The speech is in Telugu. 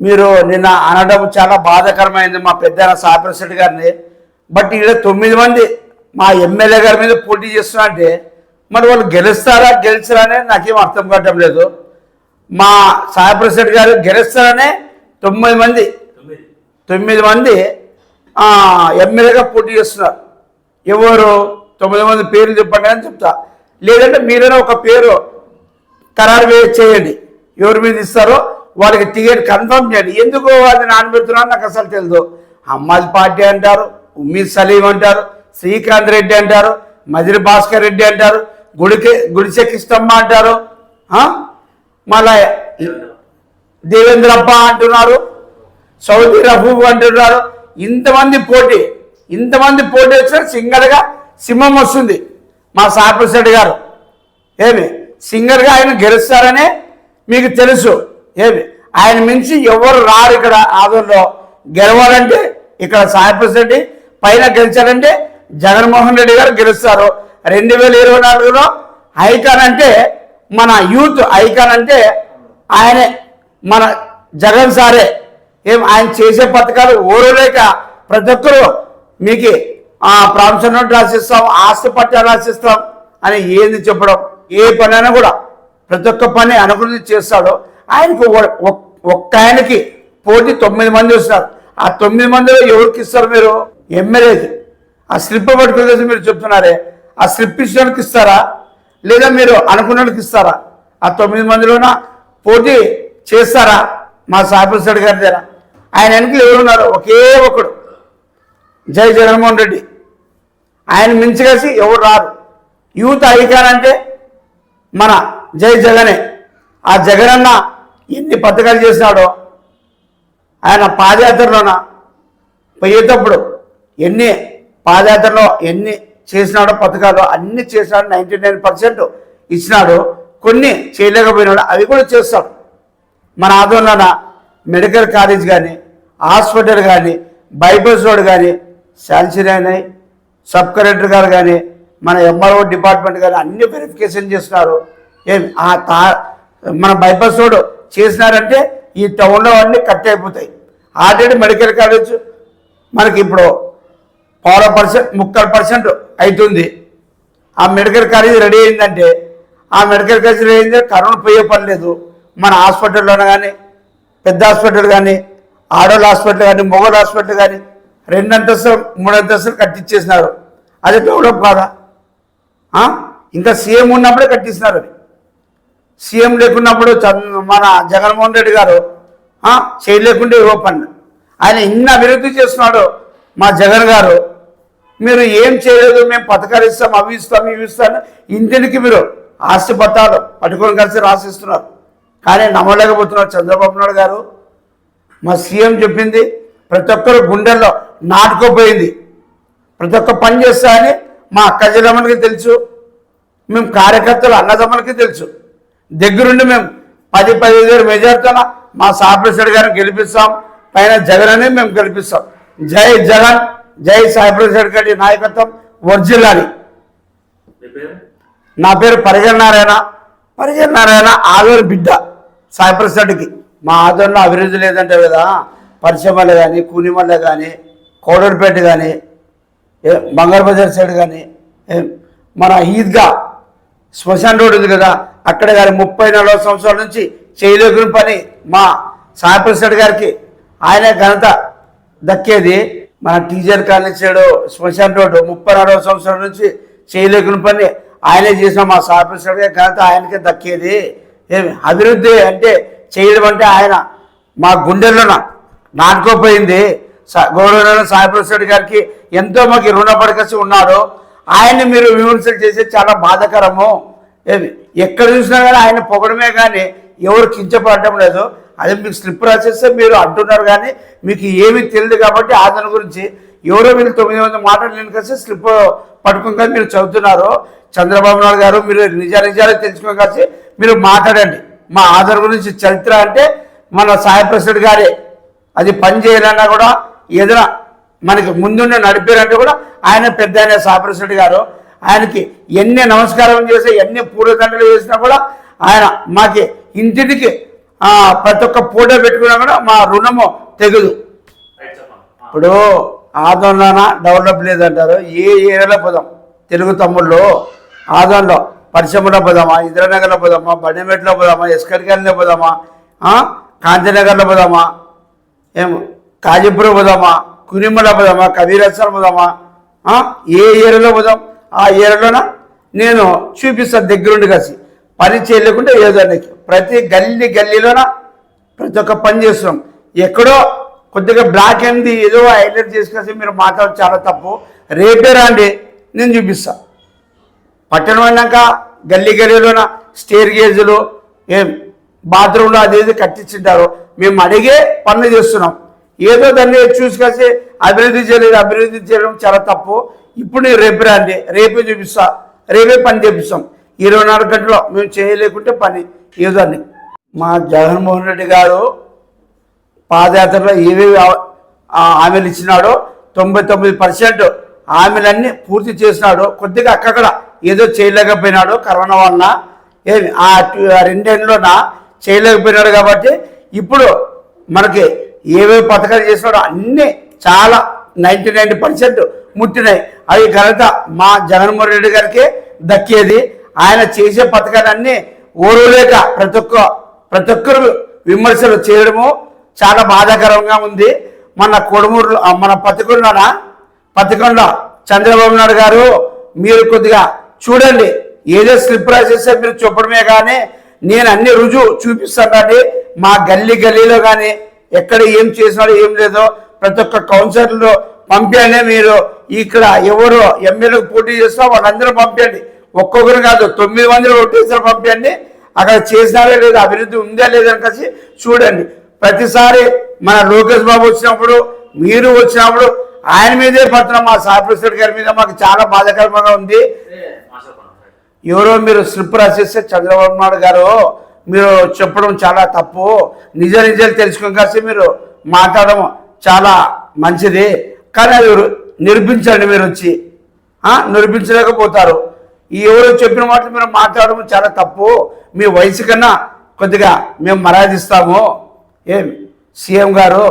మీరు నిన్న అనడం చాలా బాధాకరమైంది మా పెద్ద సాపరశెట్టి గారిని. బట్ ఇక్కడ తొమ్మిది మంది మా ఎమ్మెల్యే గారి మీద పోటీ చేస్తున్నా అంటే మరి వాళ్ళు గెలుస్తారా గెలిచారా అనేది నాకేం అర్థం కావటం లేదు. మా సాయప్రసాద్ గారు గెలుస్తారనే తొమ్మిది మంది తొమ్మిది. మంది ఎమ్మెల్యేగా పోటీ చేస్తున్నారు. ఎవరు? తొమ్మిది మంది పేర్లు చెప్పండి అని చెప్తా. లేదంటే మీరైనా ఒక పేరు ఖరారు చేయండి. ఎవరి మీద ఇస్తారో వాళ్ళకి టికెట్ కన్ఫర్మ్ చేయండి. ఎందుకు అది నానబెడుతున్నారో నాకు అసలు తెలియదు అమ్మాది పార్టీ అంటారు ఉమ్మీద్ సలీం అంటారు శ్రీకాంత్ రెడ్డి అంటారు మజిరి భాస్కర్ రెడ్డి అంటారు గుడికి గుడిసె కిష్టమ్మ అంటారు మళ్ళా దేవేంద్రప్ప అంటున్నారు సౌదీ రఫూఫ్ అంటున్నారు. ఇంతమంది పోటీ ఇంతమంది పోటీ వచ్చిన సింగర్గా సింహం వస్తుంది మా సాపరెడ్డి గారు. ఏమి? సింగర్గా ఆయన గెలుస్తారనే మీకు తెలుసు. ఏమి ఆయన మించి ఎవరు రారు ఇక్కడ ఆదంలో గెలవాలంటే ఇక్కడ సాయప్రసాద్ పైన గెలిచారంటే జగన్మోహన్ రెడ్డి గారు గెలుస్తారు. రెండు వేల ఇరవై నాలుగులో ఐకాన్ అంటే మన యూత్ ఐకాన్ అంటే ఆయనే మన జగన్ సారే. ఏం ఆయన చేసే పథకాలు ఓరలేక ప్రతి ఒక్కరు మీకు ఆ ప్రాంశం నోట్ రాసిస్తాం ఆస్తి పట్టాలు రాసిస్తాం అని ఏంది చెప్పడం? ఏ పని అయినా కూడా ప్రతి ఒక్క పని అనుకుని చేస్తాడో. ఆయనకు ఒ- ఒక్క ఆయనకి పోటీ తొమ్మిది మంది వస్తారు. ఆ తొమ్మిది మందిలో ఎవరికి ఇస్తారు మీరు? ఎమ్మెల్యేకి. ఆ స్లిప్ పట్టుకునేసి మీరు చెప్తున్నారే ఆ స్లిప్ ఇచ్చినోడికి ఇస్తారా? లేదా మీరు అనుకున్నకి ఇస్తారా? ఆ తొమ్మిది మందిలోన పోటీ చేస్తారా? మా సాయిప్రసాద్ గారి దగ్గర. ఆయన వెనకలు ఎవరున్నారు ఒకే ఒకడు. జై జగన్మోహన్ రెడ్డి. ఆయన మించగలిసి ఎవరు రారు? యూత్ అధికారంటే మన జై జగనే. ఆ జగనన్న ఎన్ని పథకాలు చేసినాడో? ఆయన పాదయాత్రలోన? పోయేటప్పుడు ఎన్ని పాదయాత్రలో ఎన్ని చేసినాడో పథకాలు అన్ని చేసినాడు నైంటీ నైన్ పర్సెంట్ ఇచ్చినాడు కొన్ని చేయలేకపోయినాడు అవి కూడా చేస్తాడు మన ఆధ్వర్యంలోన మెడికల్ కాలేజ్ కానీ హాస్పిటల్ కానీ బైపాస్ రోడ్ కానీ శాంక్షన్ అయినాయి సబ్ కలెక్టర్ గారు కానీ మన ఎంఆర్ఓ డిపార్ట్మెంట్ కానీ అన్ని వెరిఫికేషన్ చేస్తున్నారు ఏం? ఆ తా మన బైపాస్ రోడ్ చేసినారంటే ఈ టౌన్లో అన్నీ కట్ అయిపోతాయి. ఆల్రెడీ మెడికల్ కాలేజ్ మనకి ఇప్పుడు పౌర పర్సెంట్ ముక్కలు పర్సెంట్ అవుతుంది ఆ మెడికల్ కాలేజ్ రెడీ అయిందంటే ఆ మెడికల్ కాలేజ్ రెడీ అయిందంటే కరోనా పోయే పని లేదు. మన హాస్పిటల్లోనే కానీ పెద్ద హాస్పిటల్ కానీ ఆడోళ్ళ హాస్పిటల్ కానీ మొగోళ్ళ హాస్పిటల్ కానీ రెండు అంతస్తులు మూడు అంతస్తులు కట్టించేసినారు అది డెవలప్ కాదా? ఇంకా సీఎం ఉన్నప్పుడే కట్టిస్తున్నారు అది. సీఎం లేకున్నప్పుడు మన జగన్మోహన్ రెడ్డి గారు ఆ, చేయలేకుంటే ఇవ్వ పని ఆయన ఇన్ని అభివృద్ధి చేస్తున్నాడు. మా జగన్ గారు మీరు ఏం చేయలేదు మేము పథకాలు ఇస్తాం అవి ఇస్తాం ఇవి ఇస్తాం ఇంటికి మీరు ఆస్తి పత్రాలు పట్టుకొని కలిసి రాసిస్తున్నారు. కానీ నమ్మలేకపోతున్నారు చంద్రబాబు నాయుడు గారు. మా సీఎం చెప్పింది ప్రతి ఒక్కరు గుండెల్లో నాటుకోపోయింది. ప్రతి ఒక్క పని చేస్తా అని మా అక్క తెలుసు. మేము కార్యకర్తలు అన్నదమ్ములకి తెలుసు. దగ్గరుండి మేము పది పదిహేను వేల మెజార్టీతో మా సాయిప్రసాద్ గారిని గెలిపిస్తాం. పైన జగన్ అని మేము గెలిపిస్తాం. జై జగన్ జై సాయిప్రసాద్ గారి నాయకత్వం వర్జిల్లాలి నా పేరు పరిగణ నారాయణ. పరిగణ నారాయణ ఆదోని బిడ్డ సాయిప్రసాద్కి మా ఆదోనిలో అభివృద్ధి లేదంటే కదా? పరిశ్రమలు కానీ కూనిమల్ల కానీ కోడూరుపేట కానీ ఏ బంగారు బజార్ సైడ్ కానీ మన ఈద్గా శ్మశాన్ రోడ్ ఉంది కదా? అక్కడ కానీ ముప్పై నలభై సంవత్సరాల నుంచి చేయలేకుని పని మా సాయిప్రసాద్ గారికి ఆయనే ఘనత దక్కేది. మన టీజర్ కాలేజ్ సైడ్ శ్మశాన్ రోడ్డు ముప్పై నలభై సంవత్సరాల నుంచి చేయలేకుని పని ఆయనే చేసిన మా సాయిప్రసాద్ గారి ఘనత ఆయనకే దక్కేది. ఏమి? అభివృద్ధి అంటే చేయడం అంటే ఆయన మా గుండెల్లోన నాటుకోపోయింది. సా- గౌరవ సాయిప్రసాద్ గారికి ఎంతో మాకు రుణపడకసి ఉన్నాడు. ఆయన్ని మీరు విమర్శలు చేసే చాలా బాధాకరము. ఏమి? ఎక్కడ చూసినా కానీ ఆయన పొగడమే కానీ ఎవరు కించపడటం లేదు. అది మీకు స్లిప్ రాసేస్తే మీరు అంటున్నారు కానీ మీకు ఏమీ తెలియదు కాబట్టి ఆదరణ గురించి ఎవరో వీళ్ళు తొమ్మిది మంది మాటలు నేను కలిసి స్లిప్ పట్టుకుని కానీ మీరు చదువుతున్నారు. చంద్రబాబు నాయుడు గారు మీరు నిజ నిజాలు తెలుసుకుని కలిసి మీరు మాట్లాడండి. మా ఆధార్ గురించి చరిత్ర అంటే మన సాయిప్రసాద్ గారే. అది పని చేయాలన్నా కూడా ఏదైనా మనకి ముందుండే నడిపారంటే కూడా ఆయన పెద్ద ఆయన సాయిప్రసాద్ గారు. ఆయనకి ఎన్ని నమస్కారం చేసి ఎన్ని పూలదండలు చేసినా కూడా ఆయన మాకి ఇంటికి ఆ, ప్రతి ఒక్క ఫోటో పెట్టుకున్నా కూడా మా రుణము తెగదు. ఇప్పుడు ఆదోళన డెవలప్ లేదంటారు. ఏ ఏరియాలో పోదాం? తెలుగు తమ్ముళ్ళు ఆదోళనలో పరిశ్రమలో పోదామా? ఇంద్రనగర్లో పోదామా? బండిమెట్లో పోదామా? ఎస్కర్గాలిలో పోదామా? కాంతినగర్లో పోదామా? ఏం? కాజీపురం పోదామా? కునిమల పోదామా? కబీరస్థాన్ పోదామా? ఏ ఏరియాలో పోదాం? ఆ ఏరియాలోన నేను చూపిస్తాను దగ్గరుండి కలిసి పని చేయలేకుంటే ఏదో నీకు. ప్రతి గల్లీ గల్లీలోన ప్రతి ఒక్క పని చేస్తున్నాం. ఎక్కడో కొద్దిగా బ్లాక్ అయింది ఏదో హైలైట్ చేసుకొచ్చి మీరు మాట్లాడడం చాలా తప్పు. రేపే రాండి నేను చూపిస్తా. పట్టణం అయినాక గల్లీ గల్లీలోన స్టేర్ గేజులు ఏం బాత్రూంలో అది ఇది కట్టించింటారు. మేము అడిగే పనులు చేస్తున్నాం. ఏదో దాన్ని చూసుకొచ్చి అభివృద్ధి చేయలేదు అభివృద్ధి చేయడం చాలా తప్పు. ఇప్పుడు నేను రేపు రండి రేపే చూపిస్తా రేపే పని చేపిస్తాం. ఇరవై నాలుగు గంటలో మేము చేయలేకుంటే పని ఏదో అని మా జగన్మోహన్ రెడ్డి గారు పాదయాత్రలో ఏవేవి హామీలు ఇచ్చినాడో తొంభై తొమ్మిది పర్సెంట్ హామీలన్నీ పూర్తి చేసినాడు కొద్దిగా అక్కడక్కడ ఏదో చేయలేకపోయినాడు కరోనా వలన ఏమి ఆ టు- ఆ రెండేళ్ళలోన చేయలేకపోయినాడు కాబట్టి ఇప్పుడు మనకి ఏవేవి పథకాలు చేసినాడో అన్నీ చాలా నైంటీ నైంటీ పర్సెంట్ ముట్టినాయి. అవి ఘనత మా జగన్మోహన్ రెడ్డి గారికి దక్కేది. ఆయన చేసే పథకాలన్నీ ఓరులేక ప్రతి ఒక్క ప్రతి ఒక్కరు విమర్శలు చేయడము చాలా బాధాకరంగా ఉంది. మన కొడుమూరు మన పతికొండన? పతికొండ చంద్రబాబు నాయుడు గారు మీరు కొద్దిగా చూడండి. ఏదో స్లిప్ రాసేస్తే మీరు చెప్పడమే కానీ నేను అన్ని రుజువు చూపిస్తానండి మా గల్లీ గల్లీలో కానీ ఎక్కడ ఏం చేసినాడో ఏం లేదో ప్రతి ఒక్క కౌన్సిలర్లు పంపించండి మీరు ఇక్కడ ఎవరు ఎమ్మెల్యేలకు పోటీ చేస్తా వాళ్ళందరూ పంపించండి ఒక్కొక్కరు కాదు తొమ్మిది మందిని ఓటేసారు పంపించండి అక్కడ చేసినారా లేదా అభివృద్ధి ఉందా లేదని కలిసి చూడండి. ప్రతిసారి మన లోకేష్ బాబు వచ్చినప్పుడు మీరు వచ్చినప్పుడు ఆయన మీదే పడుతున్నాం మా సాయి గారి మీద మాకు చాలా బాధాకరంగా ఉంది. ఎవరో మీరు స్లిప్ రాసేస్తే చంద్రబాబు నాయుడు గారు మీరు చెప్పడం చాలా తప్పు. నిజ నిజాలు తెలుసుకుని కాసి మీరు మాట్లాడడం చాలా మంచిది. కానీ అది నిరూపించండి మీరు వచ్చి. నిరూపించలేకపోతారు ఈ ఎవరో చెప్పిన మాటలు మీరు మాట్లాడడం చాలా తప్పు. మీ వయసు కన్నా కొద్దిగా మేము మర్యాదిస్తాము. ఏం? సీఎం గారు